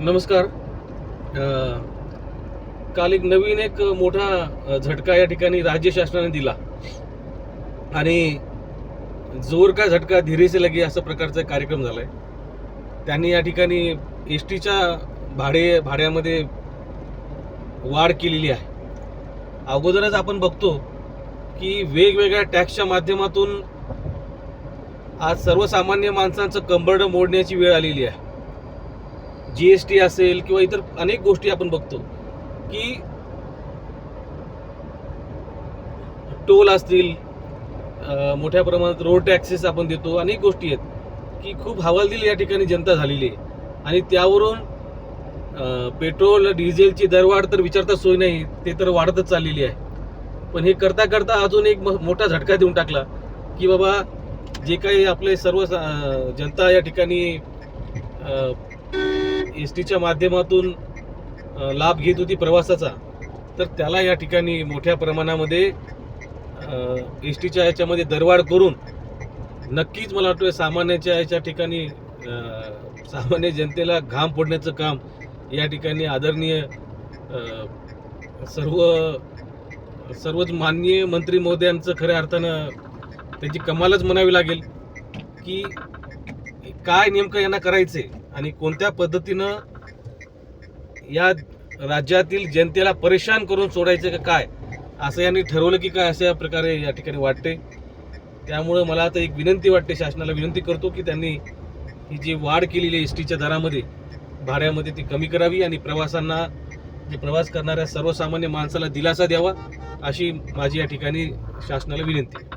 नमस्कार. काल एक नवीन एक मोठा झटका या ठिकाणी राज्य शासनाने दिला. आणि जोर का झटका धीरे से लगे असा प्रकारचा कार्यक्रम झाला आहे त्यांनी या ठिकाणी एस टीच्या भाडे भाड्यामध्ये वाढ केलेली आहे. अगोदरच आपण बघतो की वेगवेगळ्या टॅक्सच्या माध्यमातून आज सर्वसामान्य माणसांचं कंबरडं मोडण्याची वेळ आलेली आहे. जी एस टी असेल किंवा इतर अनेक गोष्टी आपण बघतो की टोल असतील मोठ्या प्रमाणात रोड टॅक्सेस आपण देतो अनेक गोष्टी आहेत की खूप हवालदिल या ठिकाणी जनता झालेली आहे. आणि त्यावरून पेट्रोल डिझेलची दरवाढ तर विचारता सोय नाही ते तर वाढतच चाललेली आहे. पण हे करता करता अजून एक म- मोठा झटका देऊन टाकला की बाबा जे काही आपले सर्व सा- जनता या ठिकाणी एस टीच्या माध्यमातून लाभ घेत होती प्रवासाचा तर त्याला या ठिकाणी मोठ्या प्रमाणामध्ये एस टीच्या याच्यामध्ये दरवाढ करून नक्कीच मला वाटतं सामान्याच्या याच्या ठिकाणी सामान्य जनतेला घाम फोडण्याचं काम या ठिकाणी आदरणीय सर्व सर्वच माननीय मंत्री महोदयांचं खऱ्या अर्थानं त्याची कमालच म्हणावी लागेल की काय नेमकं यांना करायचे आणि कोणत्या पद्धतीनं या राज्यातील जनतेला परेशान करून सोडायचं का काय असं यांनी ठरवलं की काय अशा प्रकारे या ठिकाणी वाटते त्यामुळं मला आता एक विनंती वाटते शासनाला विनंती करतो की त्यांनी ही जी वाढ केलेली आहे एस टीच्या दरामध्ये भाड्यामध्ये ती कमी करावी आणि प्रवासांना जे प्रवास करणाऱ्या सर्वसामान्य माणसाला दिलासा द्यावा अशी माझी या ठिकाणी शासनाला विनंती आहे.